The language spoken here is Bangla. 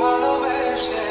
ভালোবেসে